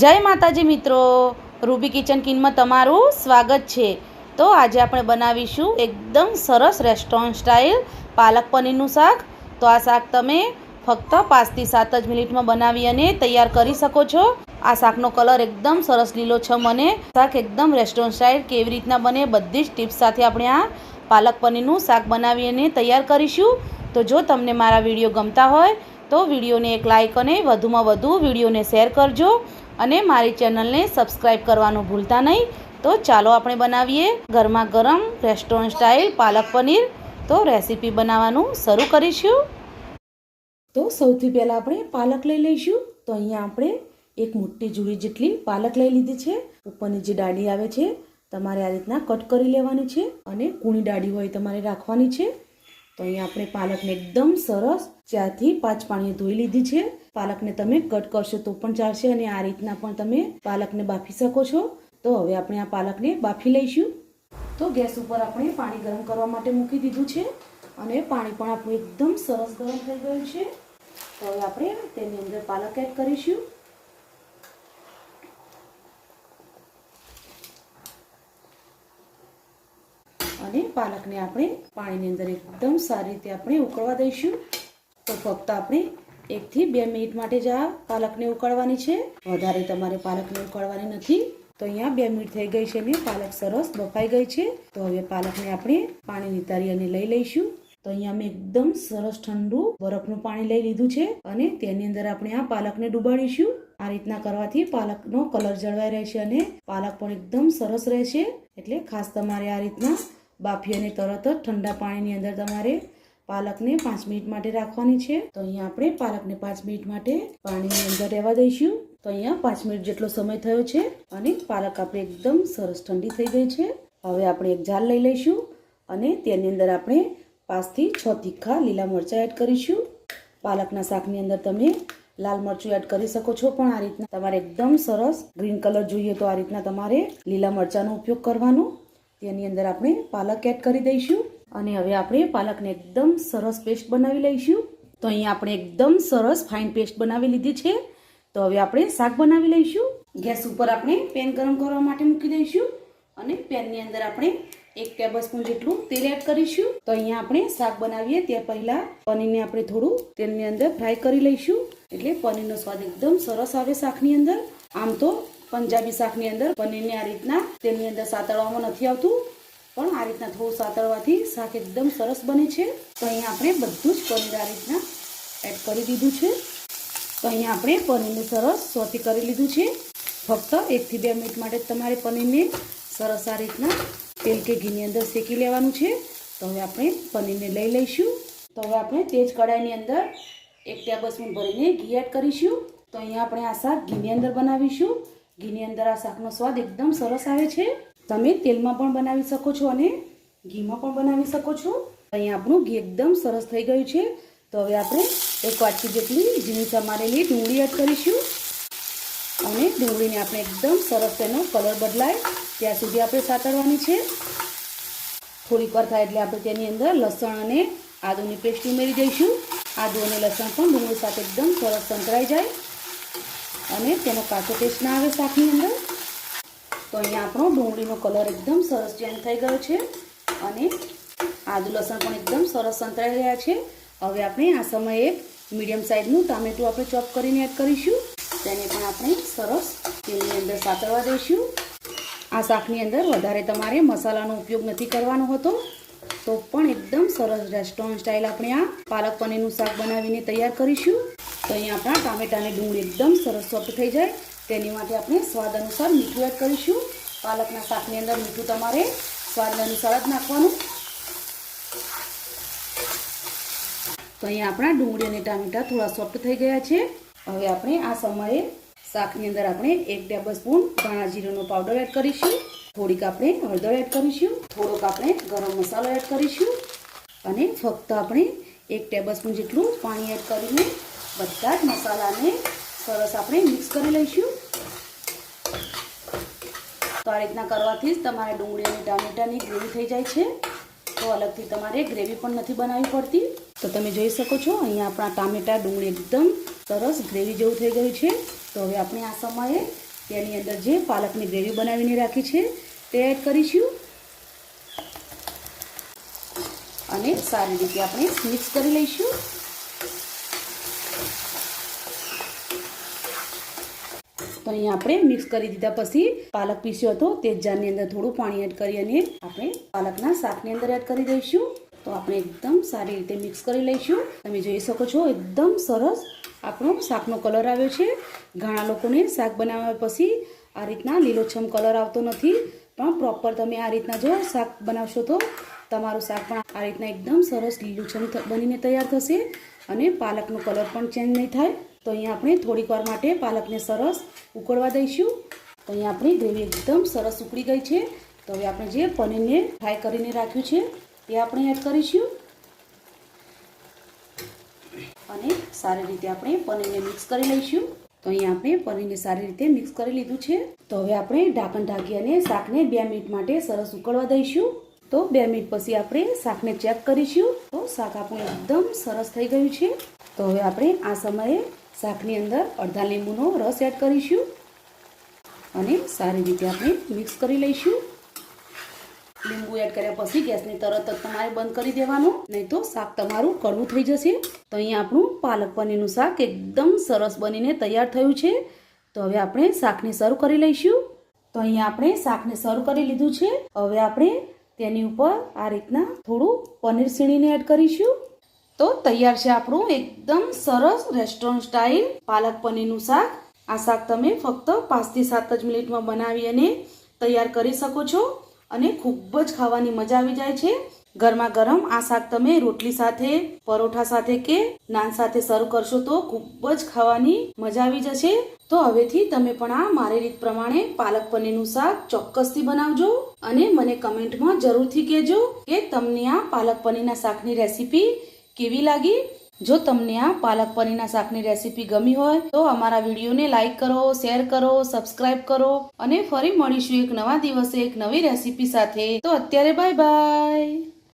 જય માતાજી મિત્રો. રૂબી કિચન કિનમાં તમારું સ્વાગત છે. તો આજે આપણે બનાવીશું એકદમ સરસ રેસ્ટોરન્ટ સ્ટાઇલ પાલક પનીરનું શાક. તો આ શાક તમે ફક્ત પાંચથી સાત જ મિનિટમાં બનાવી અને તૈયાર કરી શકો છો. આ શાકનો કલર એકદમ સરસ લીલો છે મને. શાક એકદમ રેસ્ટોરન્ટ સ્ટાઇલ કેવી રીતના બને બધી જ ટિપ્સ સાથે આપણે આ પાલક પનીરનું શાક બનાવી અને તૈયાર કરીશું. તો જો તમને મારા વીડિયો ગમતા હોય તો વિડીયોને એક લાઇક અને વધુમાં વધુ વિડીયોને શેર કરજો અને મારી ચેનલને સબસ્ક્રાઈબ કરવાનું ભૂલતા નહીં. તો ચાલો આપણે બનાવીએ ગરમા ગરમ રેસ્ટોરન્ટ સ્ટાઇલ પાલક પનીર. તો રેસીપી બનાવવાનું શરૂ કરીશું. તો સૌથી પહેલાં આપણે પાલક લઈ લઈશું. તો અહીંયા આપણે એક મોટી જુડી જેટલી પાલક લઈ લીધી છે. ઉપરની જે ડાળી આવે છે, તમારે આ રીતના કટ કરી લેવાની છે અને કૂણી ડાળી હોય તમારે રાખવાની છે. તો અહીંયા આપણે પાલકને એકદમ સરસ ચારથી પાંચ પાણીએ ધોઈ લીધી છે. પાલકને તમે કટ કરશો તો પણ ચાલશે અને આ રીતના પણ તમે પાલકને બાફી શકો છો. તો હવે આપણે આ પાલકને બાફી લઈશું. તો ગેસ ઉપર આપણે પાણી ગરમ કરવા માટે મૂકી દીધું છે અને પાણી પણ આપણું એકદમ સરસ ગરમ થઈ ગયું છે. તો હવે આપણે તેની અંદર પાલક એડ કરીશું. અને પાલકને આપણે પાણીની અંદર એકદમ સારી રીતે આપણે ઉકળવા દઈશું. તો ફક્ત આપણે એકથી બે મિનિટ માટે જ આ પાલકને ઉકળવાની છે. વધારે તમારે પાલકને ઉકળવાની નથી. તો અહીંયા બે મિનિટ થઈ ગઈ છે ને, પાલક સરસ બફાઈ ગઈ છે. તો હવે પાલકને આપણે પાણી નિતારી અને લઈ લઈશું. તો અહીંયા મેં એકદમ સરસ ઠંડુ બરફનું પાણી લઈ લીધું છે અને તેની અંદર આપણે આ પાલકને ડુબાડીશું. આ રીતના કરવાથી પાલકનો કલર જળવાઈ રહેશે અને પાલક પણ એકદમ સરસ રહેશે. એટલે ખાસ તમારે આ રીતના બાફી તરત જ ઠંડા પાણીની અંદર તમારે પાલકને પાંચ મિનિટ માટે રાખવાની છે. તો અહીંયા આપણે પાલકને પાંચ મિનિટ માટે પાણીની અંદર રહેવા દઈશું. તો અહીંયા પાંચ મિનિટ જેટલો સમય થયો છે અને પાલક આપણે એકદમ સરસ ઠંડી થઈ ગઈ છે. હવે આપણે એક જાર લઈ લઈશું અને તેની અંદર આપણે પાંચથી છ તીખા લીલા મરચાં એડ કરીશું. પાલકના શાકની અંદર તમે લાલ મરચું એડ કરી શકો છો, પણ આ રીતના તમારે એકદમ સરસ ગ્રીન કલર જોઈએ તો આ રીતના તમારે લીલા મરચાંનો ઉપયોગ કરવાનો. તેની અંદર આપણે પાલક એડ કરી દઈશું અને હવે આપણે પાલકને એકદમ સરસ પેસ્ટ બનાવી લઈશું. તો અહીંયા આપણે એકદમ સરસ ફાઇન પેસ્ટ બનાવી લીધી છે. તો હવે આપણે શાક બનાવી લઈશું. ગેસ ઉપર આપણે પેન ગરમ કરવા માટે મૂકી દઈશું અને પેનની અંદર આપણે એક ટેબલ સ્પૂન જેટલું તેલ એડ કરીશું. તો અહીંયા આપણે શાક બનાવીએ ત્યાં પહેલાં પનીરને આપણે થોડું તેલની અંદર ફ્રાય કરી લઈશું. એટલે પનીરનો સ્વાદ એકદમ સરસ આવે શાકની અંદર. આમ તો પંજાબી શાકની અંદર પનીરને આ રીતના તેની અંદર સાતળવામાં નથી આવતું, પણ આ રીતના થોડું સાતળવાથી શાક એકદમ સરસ બને છે. તો અહીંયા આપણે બધું જ પનીર આ રીતના એડ કરી દીધું છે. તો અહીંયા આપણે પનીરને સરસ સોતી કરી લીધું છે. ફક્ત એકથી બે મિનિટ માટે તમારે પનીરને સરસ આ રીતના તેલ કે ઘીની અંદર શેકી લેવાનું છે. તો હવે આપણે પનીરને લઈ લઈશું. તો હવે આપણે તેજ કઢાઈની અંદર એક ટેબલ સ્પૂન ભરીને ઘી એડ કરીશું. તો અહીંયા આપણે આ શાક ઘીની અંદર બનાવીશું. ઘીની અંદર આ શાકનો સ્વાદ એકદમ સરસ આવે છે. તમે તેલમાં પણ બનાવી શકો છો અને ઘીમાં પણ બનાવી શકો છો. અહીંયા આપણું ઘી એકદમ સરસ થઈ ગયું છે. તો હવે આપણે એક વાટકી જેટલી ઝીણી સમારેલી ડુંગળી એડ કરીશું. અને ડુંગળીને આપણે એકદમ સરસ તેનો કલર બદલાય. ત્યાં સુધી આપણે સાતરવાની છે. થોડીક વાર થાય એટલે આપણે તેની અંદર લસણ અને આદુની પેસ્ટ ઉમેરી દઈશું. આદુ અને લસણ પણ ડુંગળી સાથે એકદમ સરસ સંકળાઈ જાય. અને તેનો કાચો ટેસ્ટ ના આવે શાકની અંદર. તો અહીંયા આપણો ડુંગળીનો કલર એકદમ સરસ ચેન્જ થઈ ગયો છે અને આદુ લસણ પણ એકદમ સરસ સંતરાઈ રહ્યા છે. હવે આપણે આ સમયે મીડિયમ સાઇઝનું ટામેટું આપણે ચોપ કરીને એડ કરીશું. તેને પણ આપણે સરસ તેલની અંદર સાતરવા દઈશું. આ શાકની અંદર વધારે તમારે મસાલાનો ઉપયોગ નથી કરવાનો હોતો. તો પણ એકદમ સરસ રેસ્ટોરન્ટ સ્ટાઇલ આપણે આ પાલક પનીરનું શાક બનાવીને તૈયાર કરીશું. તો અહીંયા આપણા ટામેટાની ડુંગળી એકદમ સરસ સોફ્ટ થઈ જાય. તેની માટે આપણે સ્વાદ અનુસાર મીઠું એડ કરીશું. પાલકના શાકની અંદર મીઠું તમારે સ્વાદ અનુસાર જ નાખવાનું. તો અહીંયા આપણા ડુંગળી અને ટામેટા થોડા સોફ્ટ થઈ ગયા છે. હવે આપણે આ સમયે શાકની અંદર આપણે એક ટેબલ સ્પૂન ધાણા જીરુંનો પાવડર એડ કરીશું. થોડીક આપણે હળદર એડ કરીશું. થોડોક આપણે ગરમ મસાલો એડ કરીશું. અને ફક્ત આપણે એક ટેબલ સ્પૂન જેટલું પાણી એડ કરીને બધા જ મસાલાને સરસ આપણે મિક્સ કરી લઈશું. તો આ રીતના કરવાથી જ તમારે ડુંગળી અને ટામેટાની ગ્રેવી થઈ જાય છે. તો અલગથી તમારે ગ્રેવી પણ નથી બનાવવી પડતી. તો તમે જોઈ શકો છો, અહીંયા આપણા ટામેટા, ડુંગળી એકદમ સરસ ગ્રેવી જેવું થઈ ગયું છે. તો હવે આપણે આ સમયે તેની અંદર જે પાલકની ગ્રેવી બનાવીને રાખી છે, તે એડ કરીશું. અને સારી રીતે આપણે મિક્સ કરી લઈશું. તો અહીંયા આપણે મિક્સ કરી દીધા. પછી પાલક પીસ્યો હતો, તે જારની અંદર થોડું પાણી એડ કરી અને આપણે પાલકના શાકની અંદર એડ કરી દઈશું. તો આપણે એકદમ સારી રીતે મિક્સ કરી લઈશું. તમે જોઈ શકો છો, એકદમ સરસ આપણો શાકનો કલર આવ્યો છે. ઘણા લોકોને શાક બનાવ્યા પછી આ રીતના લીલોછમ કલર આવતો નથી, પણ પ્રોપર તમે આ રીતના જો શાક બનાવશો તો તમારું શાક પણ આ રીતના એકદમ સરસ લીલુંછમ બનીને તૈયાર થશે અને પાલકનો કલર પણ ચેન્જ નહીં થાય. તો અહીંયા આપણે થોડીક વાર માટે પાલકને સરસ ઉકળવા દઈશું. તો અહીંયા આપણી ગ્રેવી એકદમ સરસ ઉકળી ગઈ છે. તો હવે આપણે જે પનીરને ફ્રાય કરીને રાખ્યું છે, તે આપણે એડ કરીશું. અને સારી રીતે આપણે પનીરને મિક્સ કરી લઈશું. તો અહીંયા આપણે પનીરને સારી રીતે મિક્સ કરી લીધું છે. તો હવે આપણે ઢાંકણ ઢાંકી અને શાકને બે મિનિટ માટે સરસ ઉકળવા દઈશું. તો બે મિનિટ પછી આપણે શાકને ચેક કરીશું. તો શાક આપણું એકદમ સરસ થઈ ગયું છે. તો હવે આપણે આ સમયે શાકની અંદર અડધા લીંબુનો રસ એડ કરીશું અને સારી રીતે આપણે મિક્સ કરી લઈશું. લીંબુ એડ કર્યા પછી ગેસને તરત જ તમારે બંધ કરી દેવાનું. નહીં તો શાક તમારું કડવું થઈ જશે. તો અહીંયા આપણું પાલક પનીરનું શાક એકદમ સરસ બનીને તૈયાર થયું છે. તો હવે આપણે શાકને સર્વ કરી લઈશું. તો અહીંયા આપણે શાકને સર્વ કરી લીધું છે. હવે આપણે તેની ઉપર આ રીતના થોડું પનીર સીણીને એડ કરીશું. તો તૈયાર છે આપણું એકદમ સરસ રેસ્ટોરન્ટ સ્ટાઇલ પાલક પનીરનું શાક. આ શાક તમે ફક્ત પાંચથી સાત જ મિનિટમાં બનાવી અને તૈયાર કરી શકો છો અને ખૂબ જ ખાવાની મજા આવી જાય છે. ગરમા ગરમ આ શાક તમે રોટલી સાથે, પરોઠા સાથે કે નાન સાથે સર્વ કરશો તો ખૂબ જ ખાવાની મજા આવી જશે. તો હવેથી તમે પણ આ મારી રીત પ્રમાણે પાલક પનીરનું શાક ચોક્કસથી બનાવજો અને મને કમેન્ટમાં જરૂરથી કહેજો કે તમને આ પાલક પનીરના શાકની રેસીપી કેવી લાગી? જો તમને આ પાલક પનીરના શાકની રેસીપી ગમી હોય, તો અમારા વિડીયોને લાઇક કરો, શેર કરો, સબસ્ક્રાઇબ કરો અને ફરી મળીશું એક નવા દિવસે એક નવી રેસીપી સાથે. તો અત્યારે બાય બાય.